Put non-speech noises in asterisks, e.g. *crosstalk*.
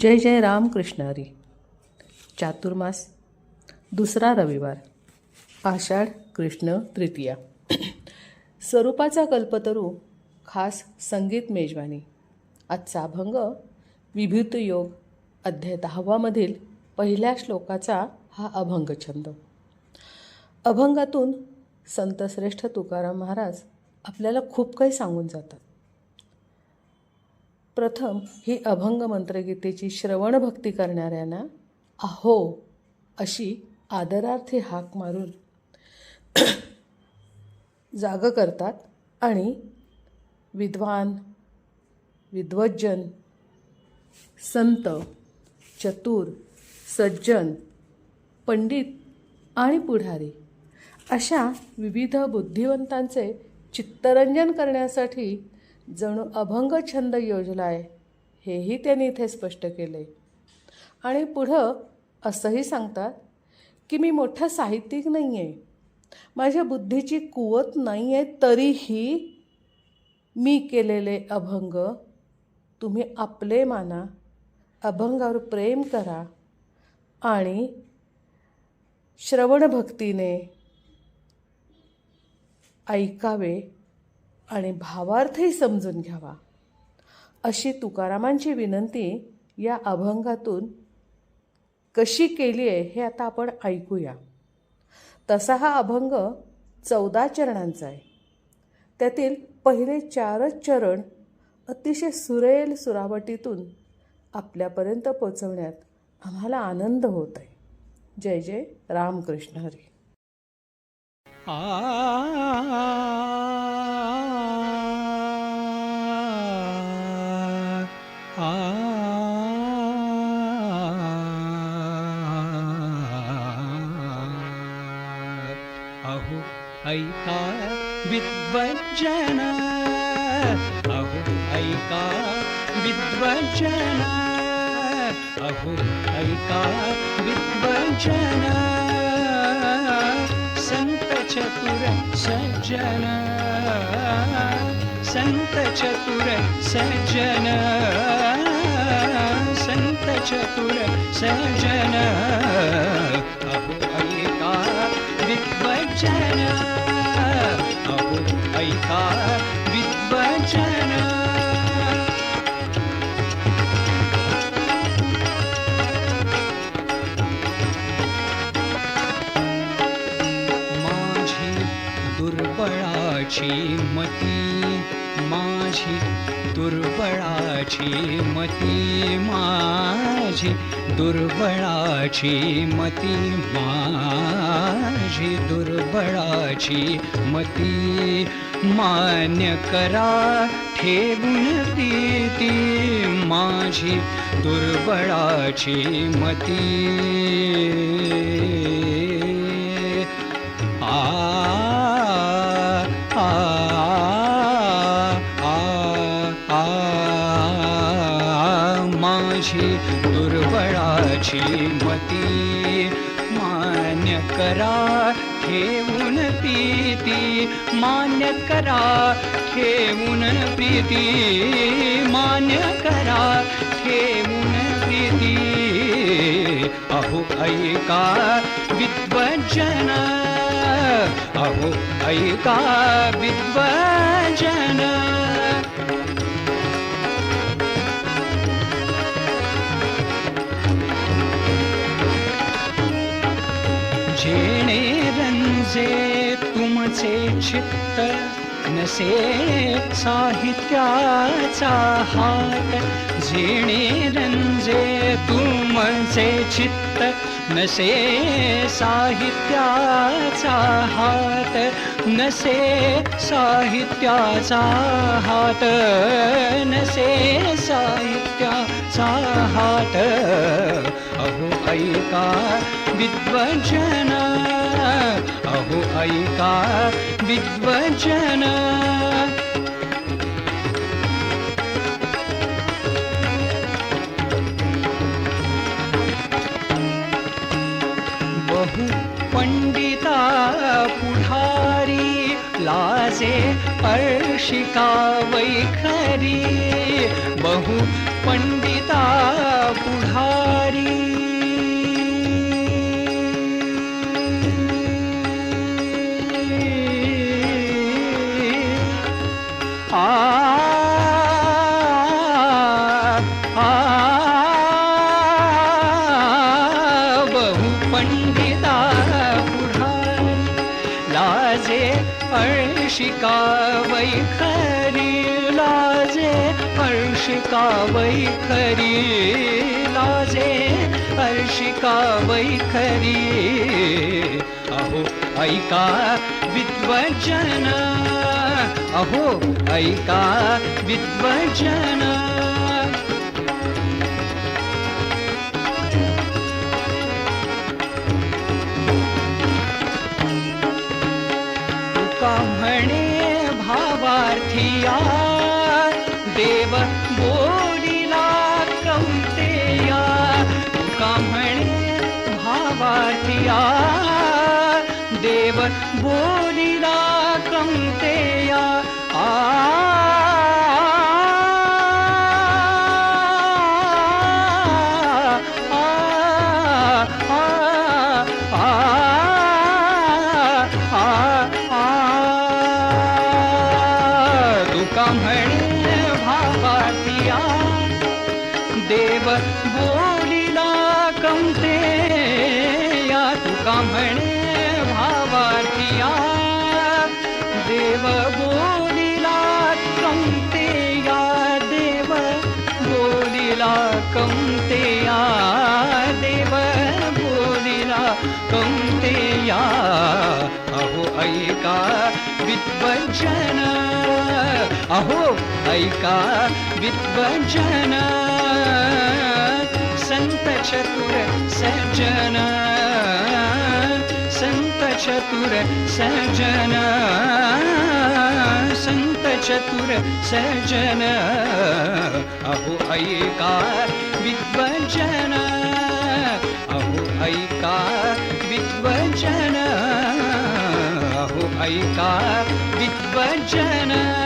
जय जय राम कृष्णारी चातुर्मास दुसरा रविवार आषाढ कृष्ण तृतीया. स्वरूपाचा कल्पतरू खास संगीत मेजवानी. आजचा अभंग विभूत योग अध्याय दहावामधील पहिल्या श्लोकाचा हा अभंग छंद अभंगातून संतश्रेष्ठ तुकाराम महाराज आपल्याला खूप काही सांगून जातात. प्रथम ही अभंग मंत्रगीतेची श्रवण भक्ती करणाऱ्यांना अहो अशी आदरार्थी हाक मारून *clears throat* जाग करतात आणि विद्वान विद्वज्जन संत चतुर सज्जन पंडित आणि पुढारी अशा विविध बुद्धिवंतांचे चित्तरंजन करण्यासाठी जणू अभंग छंद योजलाय हेही त्यांनी इथे स्पष्ट केले आणि पुढं असंही सांगतात की मी मोठा साहित्यिक नाही आहे माझ्या बुद्धीची कुवत नाही आहे तरीही मी केलेले अभंग तुम्ही आपले माना अभंगावर प्रेम करा आणि श्रवणभक्तीने ऐकावे. आणि भावार्थही समजून घ्यावा. अशी तुकारामांची विनंती या अभंगातून कशी केली आहे हे आता आपण ऐकूया. तसा हा अभंग चौदा चरणांचा आहे. त्यातील पहिले चारच चरण अतिशय सुरेल सुरावटीतून आपल्यापर्यंत पोचवण्यात आम्हाला आनंद होत आहे. जय जय रामकृष्ण हरी. आ आ अहो ऐका विद्वज्जन अहो ऐका विद्वज्जन अहो ऐका विद्वज्जन संत चतुर सज्जन संत चतुर सज्जन संत चतुर सज्जन अहो ऐका विद्वज्जन अहो ऐका विद्वज्जन माझी दुर्बळाची मती माझी दुर्बळाची मती माझी दुर्बळाची मती माझी दुर्बळाची मती मान्य करा ठेवून ती माझी दुर्बळाची मती दुर्बळाची मती मान्य करा ठेवून प्रीती मान्य करा ठेवून प्रीती मान्य करा ठेवून प्रीती. अहो ऐका विद्वज्जन अहो ऐका विद्वज्जन. चित्त नसे साहित्याचा हात. जेणे रंजे तुमचे चित्त नसे साहित्याचा हात. नसे साहित्याचा हात. नसे साहित्याचा हात. अहो ऐका विद्वजना अहो ऐका विद्वचन बहु पंडिता पुढारी लाजे अर्शिका वैखरी. बहु पंडिता पुढारी हर्षिका वैखरी लाजे हर्षिका वैखरी लाजे हर्षिका वैखरी अहो ऐका विद्वचन अहो ऐका विद्वचन पिया देव बोल तुका म्हणे भावातिया देव बोल ऐका विद्वजन. अहो ऐका विद्वजन. संत चतुर सज्जन. संत चतुर सज्जन. संत चतुर सज्जन. अहो ऐका विद्वजन. अहो अहो ऐका विद्वजन